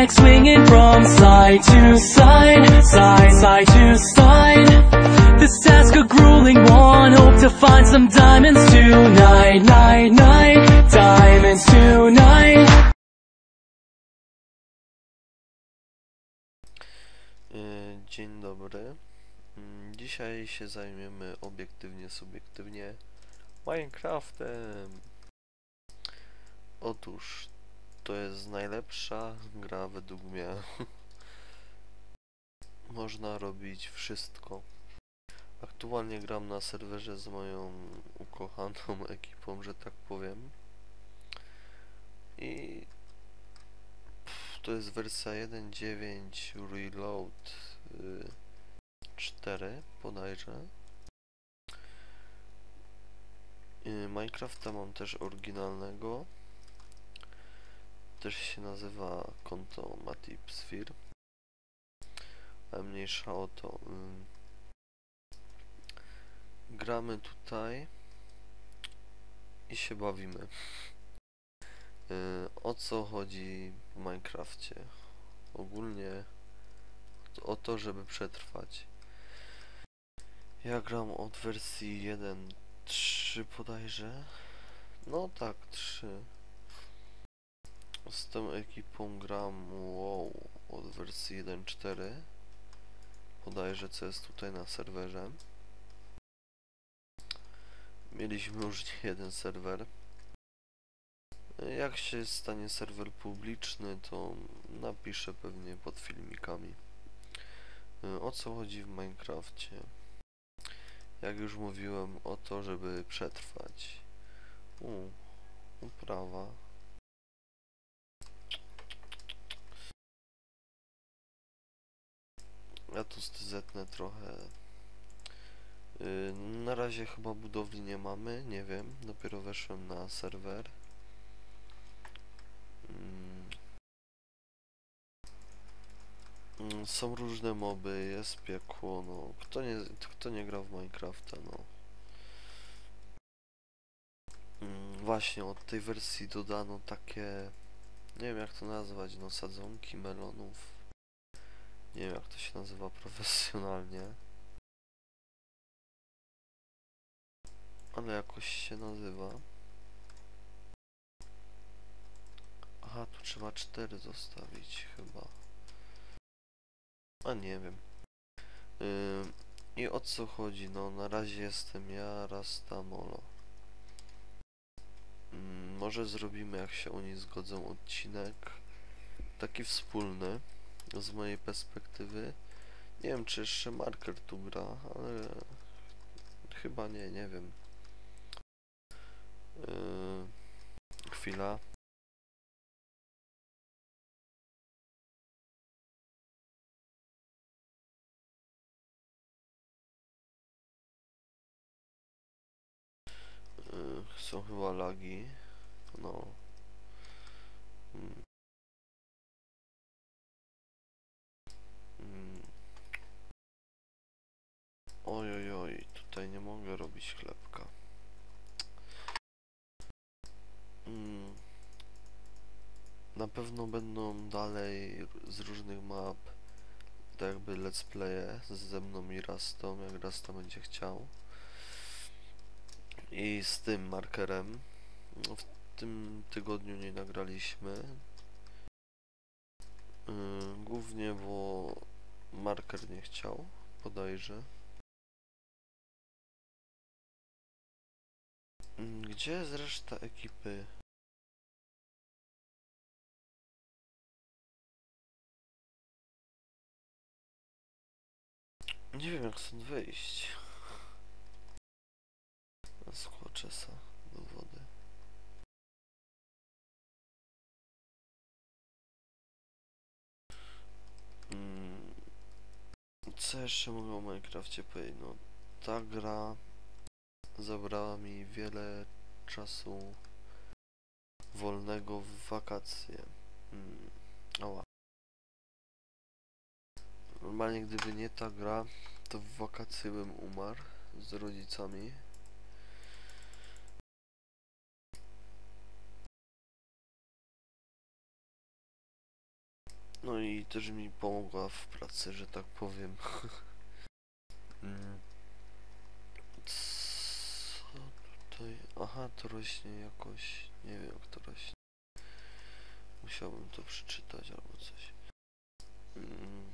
neck swinging from side to side, side, side to side. This task a grueling one, hope to find some diamonds tonight, night, night, diamonds tonight. Dzień dobry. Mm, Dzisiaj się zajmiemy obiektywnie, subiektywnie Minecraftem. Otóż to jest najlepsza gra według mnie. Można robić wszystko. Aktualnie gram na serwerze z moją ukochaną ekipą, że tak powiem. I pff, to jest wersja 1.9 Reload y, 4 bodajże. Y, Minecrafta mam też oryginalnego. Też się nazywa konto Matipsphere. Ale mniejsza o to. Gramy tutaj i się bawimy. Y, O co chodzi w Minecrafcie? Ogólnie o to, żeby przetrwać. Ja gram od wersji 1.3 bodajże. No tak, 3. Z tą ekipą gram wow, od wersji 1.4 bodajże, co jest tutaj na serwerze. Mieliśmy już nie jeden serwer. Jak się stanie serwer publiczny, to napiszę pewnie pod filmikami. O co chodzi w Minecrafcie? Jak już mówiłem, o to, żeby przetrwać. U, uprawa. Ja tu zetnę trochę. Y, Na razie chyba budowli nie mamy, nie wiem. Dopiero weszłem na serwer. Mm. Mm, Są różne moby, jest piekło, no. Kto nie, kto nie gra w Minecrafta, no. Mm, Właśnie, od tej wersji dodano takie, nie wiem jak to nazwać, no sadzonki melonów. Nie wiem jak to się nazywa profesjonalnie. Ale jakoś się nazywa. Aha, tu trzeba cztery zostawić chyba. A nie wiem. Ym, I o co chodzi? No na razie jestem ja, Rastamolo. Ym, może zrobimy, jak się oni zgodzą, odcinek taki wspólny z mojej perspektywy. Nie wiem, czy jeszcze marker tu gra, ale chyba nie, nie wiem. Yy, chwila. Yy, są chyba lagi. No. Mm. Mm. Oj, oj, oj, tutaj nie mogę robić chlebka. Mm. Na pewno będą dalej z różnych map tak jakby let's playe ze mną i Rastą, jak Rasta będzie chciał. I z tym markerem. W tym tygodniu nie nagraliśmy. Yy, głównie, bo marker nie chciał, bodajże. Gdzie jest reszta ekipy? Nie wiem jak stąd wyjść. Skoczę se do wody. Mm, Co jeszcze mogę o Minecrafcie powiedzieć? No, ta gra zabrała mi wiele czasu wolnego w wakacje. Mm, ała. Normalnie gdyby nie ta gra, to w wakacje bym umarł z rodzicami. No i też mi pomogła w pracy, że tak powiem. Mm. Co tutaj? Aha, to rośnie jakoś. Nie wiem jak to rośnie. Musiałbym to przeczytać albo coś. Mm.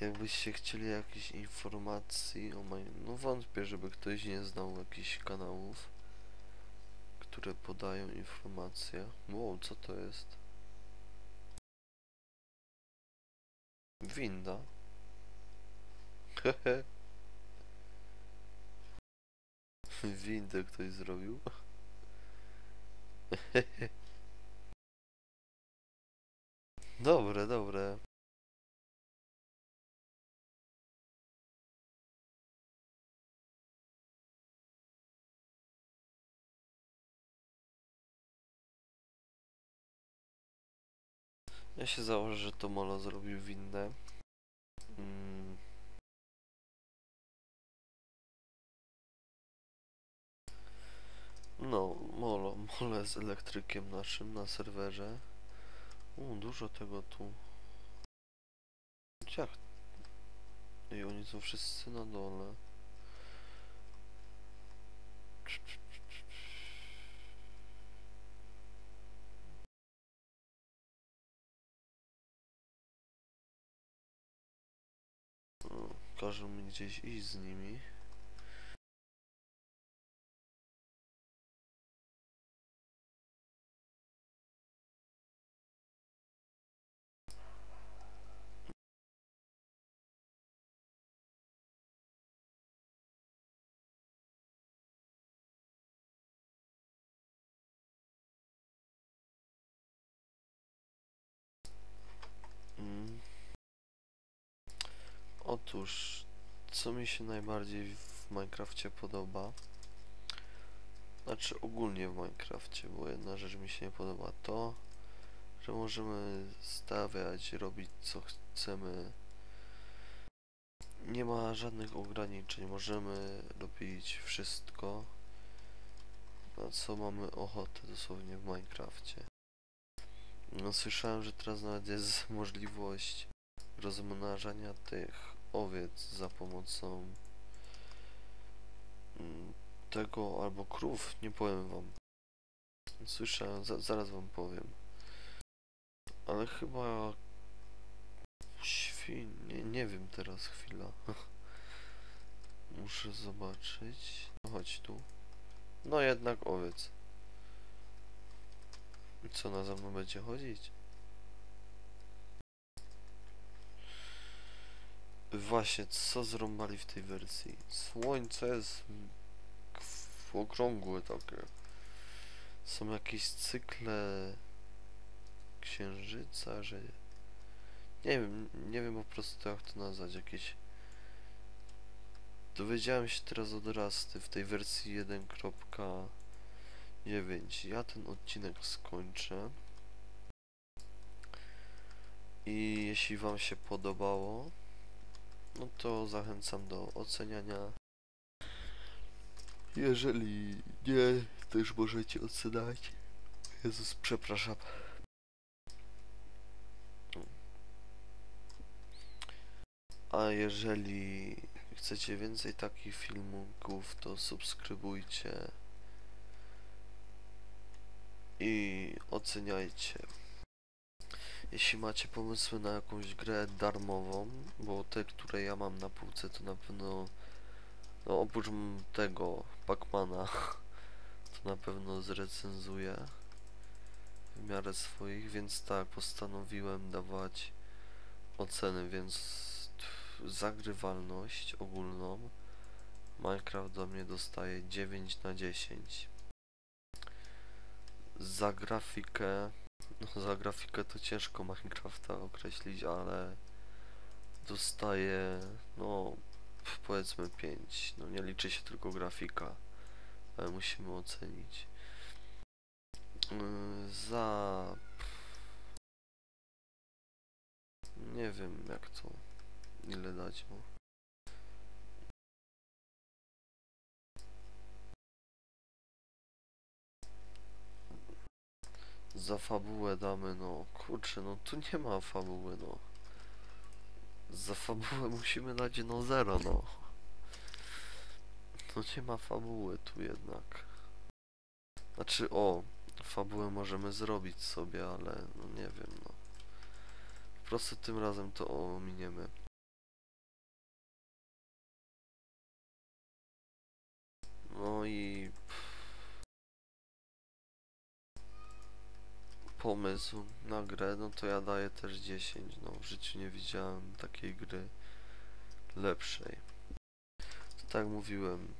Jakbyście chcieli jakichś informacji o moim... No wątpię, żeby ktoś nie znał jakichś kanałów, które podają informacje. Wow, co to jest? Winda. Hehe. Windę ktoś zrobił. Dobre, dobre. Ja się założę, że to Molo zrobił windę. Molo jest elektrykiem naszym na serwerze. U, dużo tego tu. Jak? I oni są wszyscy na dole. Każą mi gdzieś iść z nimi. Otóż, co mi się najbardziej w Minecrafcie podoba, znaczy ogólnie w Minecrafcie, bo jedna rzecz mi się nie podoba, to, że możemy stawiać, robić co chcemy. Nie ma żadnych ograniczeń, możemy robić wszystko, na co mamy ochotę dosłownie w Minecrafcie. No słyszałem, że teraz nawet jest możliwość rozmnażania tych owiec za pomocą mm, tego albo krów, nie powiem wam. Słyszałem, za, zaraz wam powiem. Ale chyba świn, nie, nie wiem teraz chwila. Muszę zobaczyć. No chodź tu. No jednak owiec. Co na za mną będzie chodzić? Właśnie, co zrąbali w tej wersji? Słońce jest okrągłe takie. Są jakieś cykle księżyca, że... Nie wiem, nie wiem po prostu jak to nazwać, jakieś... Dowiedziałem się teraz od Rasty w tej wersji 1.9. Ja ten odcinek skończę. I jeśli wam się podobało, no to zachęcam do oceniania. Jeżeli nie, też możecie oceniać. Jezus, przepraszam. A jeżeli chcecie więcej takich filmików, to subskrybujcie i oceniajcie. Jeśli macie pomysły na jakąś grę darmową, bo te, które ja mam na półce, to na pewno, no oprócz tego Pacmana, to na pewno zrecenzuję w miarę swoich, więc tak, postanowiłem dawać oceny, więc zagrywalność ogólną Minecraft do mnie dostaje 9 na 10. Za grafikę no, za grafikę to ciężko Minecrafta określić, ale dostaję, no, powiedzmy 5. No, nie liczy się tylko grafika, ale musimy ocenić. Yy, za... Nie wiem jak to, ile dać mu. Za fabułę damy, no kurczę, no tu nie ma fabuły, no. Za fabułę musimy dać no zero, no. No nie ma fabuły tu jednak. Znaczy, o, fabułę możemy zrobić sobie, ale no nie wiem, no. Po prostu tym razem to ominiemy. No i pomysł na grę, no to ja daję też 10. No w życiu nie widziałem takiej gry lepszej. To tak mówiłem.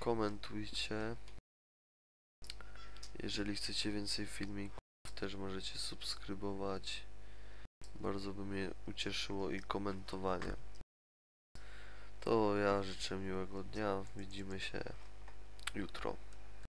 Komentujcie. Jeżeli chcecie więcej filmików, też możecie subskrybować. Bardzo by mnie ucieszyło i komentowanie. To ja życzę miłego dnia. Widzimy się jutro.